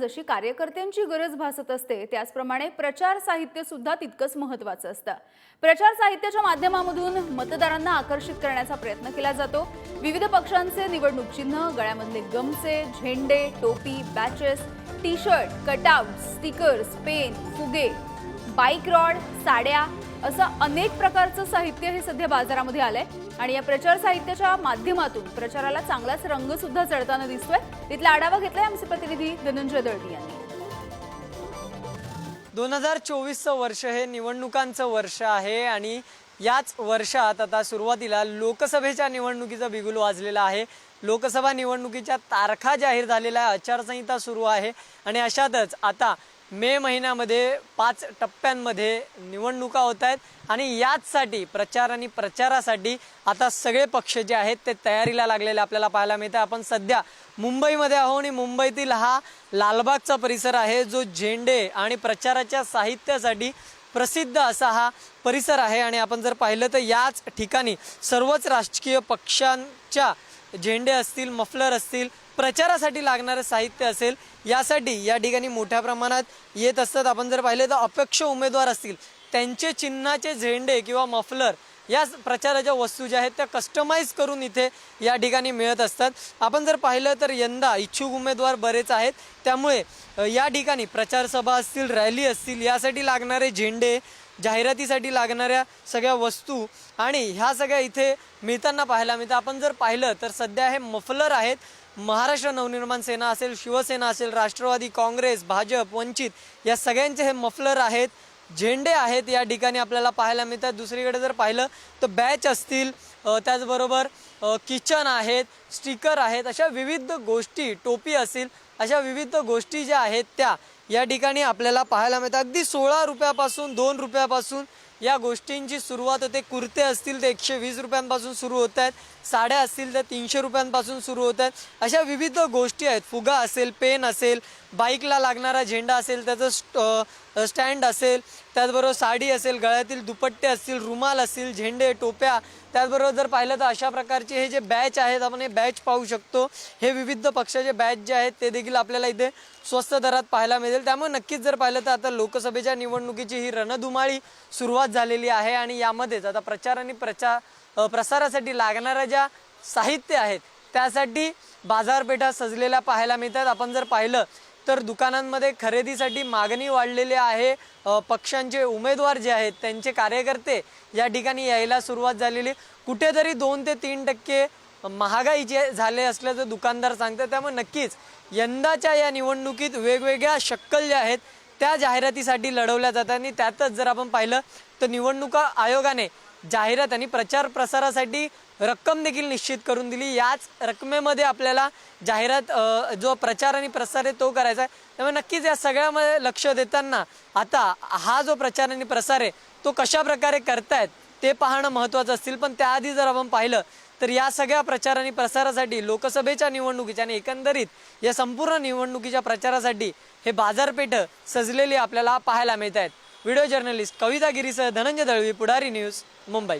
जशी कार्यकर्त्यांची गरज भासत असते त्याचप्रमाणे प्रचार साहित्य सुद्धा तितकंच महत्वाचं असतं. प्रचार साहित्याच्या माध्यमामधून मतदारांना आकर्षित करण्याचा प्रयत्न केला जातो. विविध पक्षांचे निवडणूक चिन्ह गळ्यामधले गमचे झेंडे टोपी badges T shirt cutout stickers pen फुगे बाईक रॉड साड्या असं अनेक प्रकारचं साहित्य हे सध्या बाजारामध्ये आलंय. आणि या प्रचार साहित्याच्या माध्यमातून प्रचाराला चांगलाच रंग सुद्धा चढताना दिसतोय. तिथला आढावा घेतलाय आमचे प्रतिनिधी धनंजय दळवी यांनी. दोन हजार चोवीसचं वर्ष हे निवडणुकांचं वर्ष आहे आणि याच वर्षात आता सुरुवातीला लोकसभेच्या निवडणुकीचा बिगुल वाजलेला आहे. लोकसभा निवडणुकीच्या तारखा जाहीर झालेल्या आहे आचारसंहिता सुरू आहे आणि अशातच आता मे महिन्यामध्ये पाच टप्प्यांमध्ये निवडणुका होत आहेत आणि याचसाठी प्रचार आणि प्रचारासाठी आता सगळे पक्ष जे आहेत ते तयारीला लागलेले आपल्याला पाहायला मिळतं आपण सध्या मुंबईमध्ये आहो आणि मुंबईतील हा लालबागचा परिसर आहे जो झेंडे आणि प्रचाराच्या साहित्यासाठी प्रसिद्ध असा हा परिसर आहे. आणि आपण जर पाहिलं तर याच ठिकाणी सर्वच राजकीय पक्षांच्या झेंडे असतील मफलर असतील प्रचारासाठी लागणारं साहित्य असेल यासाठी या ठिकाणी मोठ्या प्रमाणात येत असतात. आपण जर पाहिले तर अपक्ष उमेदवार असतील त्यांचे चिन्हाचे झेंडे किंवा मफलर या प्रचाराच्या वस्तू ज्या आहेत त्या कस्टमाइज करून इथे या ठिकाणी मिळत असतात. आपण जर पाहिलं तर यंदा इच्छुक उमेदवार बरेच आहेत. त्यामुळे या ठिकाणी प्रचारसभा असतील रॅली असतील यासाठी लागणारे झेंडे जाहिरातीसाठी लागणाऱ्या सगळ्या वस्तू आणि ह्या सगळ्या इथे मिळताना पाहायला मिळतं आपण जर पाहिलं तर सध्या हे मफलर आहेत. महाराष्ट्र नवनिर्माण सेना असेल शिवसेना असेल राष्ट्रवादी काँग्रेस भाजप वंचित या सगळ्यांचे हे मफलर आहेत. झेंडे आहेत या ठिकाणी आपल्याला पाहायला मिळतात. दुसरीकडे जर पाहिलं तर बॅच असतील. त्याचबरोबर किचन आहेत स्टिकर आहेत. अशा विविध गोष्टी टोपी असतील. अशा विविध गोष्टी ज्या आहेत त्या या ठिकाणी आपल्याला पाहायला मिळतात अगदी सोळा रुपयापासून दोन रुपयापासून या गोष्टींची सुरुवात होते. कुर्ते असतील ते एकशे वीस रुपयांपासून सुरू होत आहेत. साड्या असतील तर तीनशे रुपयांपासून सुरू होत आहेत. अशा विविध गोष्टी आहेत. फुगा असेल पेन असेल बाईकला लागणारा झेंडा असेल त्याचं स्ट स्टँड असेल त्याचबरोबर साडी असेल गळ्यातील दुपट्टे असतील रुमाल असतील झेंडे टोप्या त्याचबरोबर जर पाहिलं तर अशा प्रकारचे हे जे बॅच आहेत आपण हे बॅच पाहू शकतो. हे विविध पक्षाचे बॅच जे आहेत ते देखील आपल्याला इथे स्वस्त दरात पाहायला मिळेल. त्यामुळे नक्कीच जर पाहिलं तर आता लोकसभेच्या निवडणुकीची ही रणधुमाळी सुरुवात झालेली आहे आणि यामध्येच आता प्रचार आणि प्रचार प्रसारासाठी लागणाऱ्या ज्या साहित्य आहेत त्यासाठी बाजारपेठा सजलेल्या पाहायला मिळतात. आपण जर पाहिलं तर दुकानांमध्ये खरेदीसाठी मागणी वाढलेली आहे. पक्षांचे उमेदवार जे आहेत त्यांचे कार्यकर्ते या ठिकाणी यायला सुरुवात झालेली. कुठेतरी दोन ते तीन टक्के महागाई जे झाले असल्याचं दुकानदार सांगतात. त्यामुळे नक्कीच यंदाच्या या निवडणुकीत वेगवेगळ्या शक्कल ज्या आहेत त्या जाहिरातीसाठी लढवल्या जातात. आणि त्यातच जर आपण पाहिलं तर निवडणुका आयोगाने जाहिरात आणि प्रचार प्रसारासाठी रक्कम देखील निश्चित करून दिली. याच रकमेमध्ये आपल्याला जाहिरात जो प्रचार आणि प्रसार आहे तो करायचा आहे. त्यामुळे नक्कीच या सगळ्यामध्ये लक्ष देताना आता हा जो प्रचार आणि प्रसार आहे तो कशा प्रकारे करतायत ते पाहणं महत्त्वाचं असतील. पण त्याआधी जर आपण पाहिलं तर या सगळ्या प्रचार आणि प्रसारासाठी लोकसभेच्या निवडणुकीच्या आणि एकंदरीत या संपूर्ण निवडणुकीच्या प्रचारासाठी हे बाजारपेठ सजलेली आपल्याला पाहायला मिळत आहेत व्हिडिओ जर्नलिस्ट कविता गिरीसह धनंजय दळवी पुढारी न्यूज मुंबई